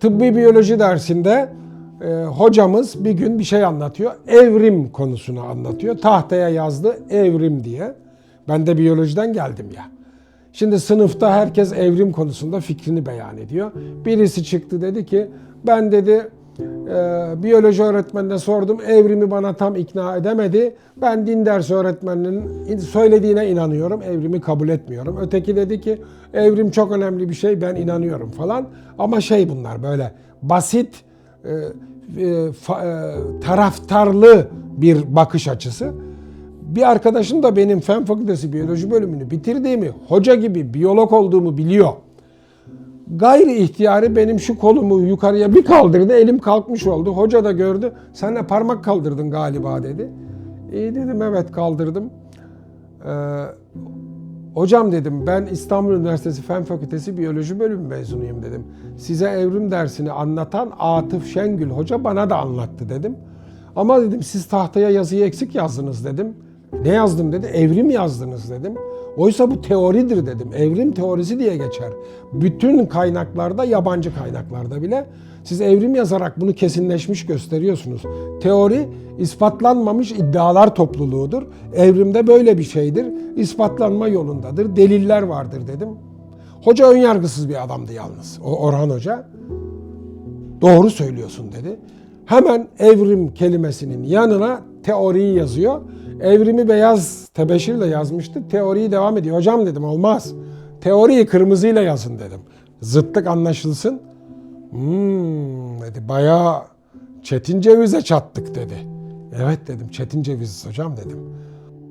Tıbbi biyoloji dersinde e, hocamız bir gün bir şey anlatıyor. Evrim konusunu anlatıyor. Tahtaya yazdı evrim diye. Ben de biyolojiden geldim ya. Şimdi sınıfta herkes evrim konusunda fikrini beyan ediyor. Birisi çıktı dedi ki ben dedi e, biyoloji öğretmenine sordum evrimi bana tam ikna edemedi. Ben din dersi öğretmeninin söylediğine inanıyorum evrimi kabul etmiyorum. Öteki dedi ki evrim çok önemli bir şey ben inanıyorum falan. Ama şey bunlar böyle basit e, e, fa- e, taraftarlı bir bakış açısı. Bir arkadaşım da benim fen fakültesi biyoloji bölümünü bitirdiğimi, hoca gibi biyolog olduğumu biliyor. Gayri ihtiyari benim şu kolumu yukarıya bir kaldırdı, elim kalkmış oldu. Hoca da gördü, sen de parmak kaldırdın galiba dedi. İyi dedim, evet kaldırdım. Ee, hocam dedim, ben İstanbul Üniversitesi Fen Fakültesi Biyoloji Bölümü mezunuyum dedim. Size evrim dersini anlatan Atıf Şengül Hoca bana da anlattı dedim. Ama dedim siz tahtaya yazıyı eksik yazdınız dedim. Ne yazdım dedi? Evrim yazdınız dedim. Oysa bu teoridir dedim. Evrim teorisi diye geçer. Bütün kaynaklarda, yabancı kaynaklarda bile siz evrim yazarak bunu kesinleşmiş gösteriyorsunuz. Teori ispatlanmamış iddialar topluluğudur. Evrimde böyle bir şeydir. İspatlanma yolundadır. Deliller vardır dedim. Hoca önyargısız bir adamdı yalnız. O Orhan Hoca. Doğru söylüyorsun dedi. Hemen evrim kelimesinin yanına teoriyi yazıyor. Evrimi beyaz tebeşirle yazmıştı. Teoriyi devam ediyor. Hocam dedim olmaz. Teoriyi kırmızıyla yazın dedim. Zıtlık anlaşılsın. Hmm dedi bayağı çetin cevize çattık dedi. Evet dedim çetin ceviz hocam dedim.